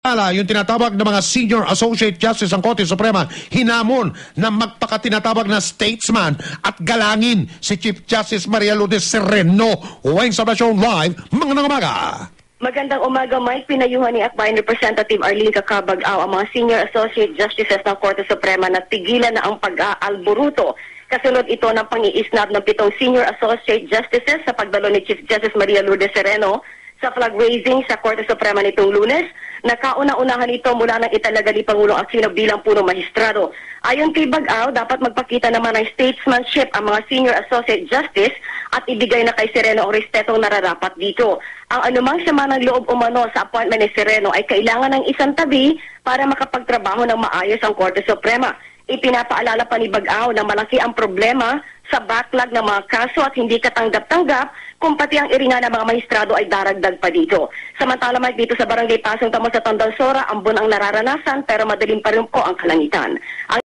Ala, yung tinatawag na mga Senior Associate Justice ng Korte Suprema, hinamon na magpakatinatawag na statesman at galangin si Chief Justice Maria Lourdes Sereno. Huwag sa Nasyong Live, mga nangumaga. Magandang umaga, Mike. Pinayuhan ni Akbayan Representative Arlene Kakabag-aw ang mga Senior Associate Justices ng Korte Suprema na tigilan na ang pag-aalburuto. Kasunod ito ng pangiisnab ng pitong Senior Associate Justices sa pagdalo ni Chief Justice Maria Lourdes Sereno sa flag raising sa Korte Suprema nitong lunes. Nakauna-unahan ito mula ng italaga ni Pangulong Aquino bilang punong mahistrado. Ayon kay Bagaw, dapat magpakita naman ng statesmanship ang mga Senior Associate Justice at ibigay na kay Sereno ang respetong nararapat dito. Ang anumang sama ng loob umano sa appointment ni Sereno ay kailangan ng isang tabi para makapagtrabaho ng maayos ang Korte Suprema. Ipinapaalala pa ni Bagaw na malaki ang problema sa backlog ng mga kaso at hindi katanggap-tanggap kung pati ang iringa ng mga mahistrado ay daragdag pa dito. Samantala Mike, dito sa Barangay Pasong Tamo sa Tandang Sora, ambon ang nararanasan pero madaling pa rin po ang kalangitan. Ang